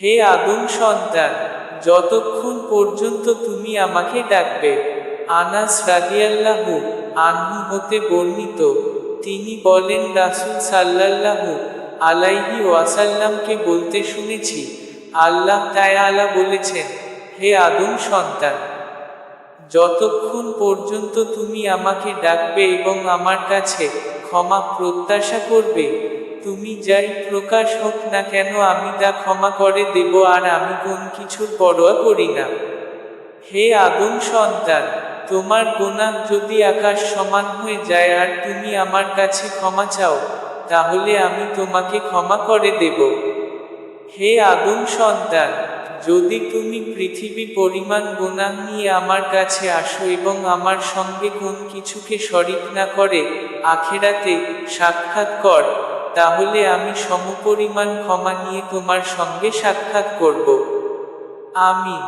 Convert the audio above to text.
হে আদম সন্তান, যতক্ষণ পর্যন্ত তুমি আমাকে ডাকবে, আনাস রাদিয়াল্লাহু আনহু হতে বর্ণিত, তিনি বলেন, রাসূল সাল্লাল্লাহু আলাইহি ওয়াসাল্লামকে বলতে শুনেছি, আল্লাহ তাআলা বলেছেন, হে আদম সন্তান, যতক্ষণ পর্যন্ত তুমি আমাকে ডাকবে এবং আমার কাছে ক্ষমা প্রত্যাশা করবে তুমি যাই প্রকাশ হোক না কেন, আমি তা ক্ষমা করে দেব আর আমি কোন কিছুর পরোয়া করি না। হে আদম সন্তান, তোমার গোনাহ যদি আকাশ সমান হয়ে যায় আর তুমি আমার কাছে ক্ষমা চাও, তাহলে আমি তোমাকে ক্ষমা করে দেব। হে আদম সন্তান, যদি তুমি পৃথিবী পরিমাণ গুণাহ নিয়ে আমার কাছে আসো এবং আমার সঙ্গে কোন কিছুকে শরিক না করে, আখেরাতে সাক্ষাৎ কর তাহলে আমি সমপরিমাণ ক্ষমা নিয়ে তোমার সঙ্গে সাক্ষাৎ করব। আমিন।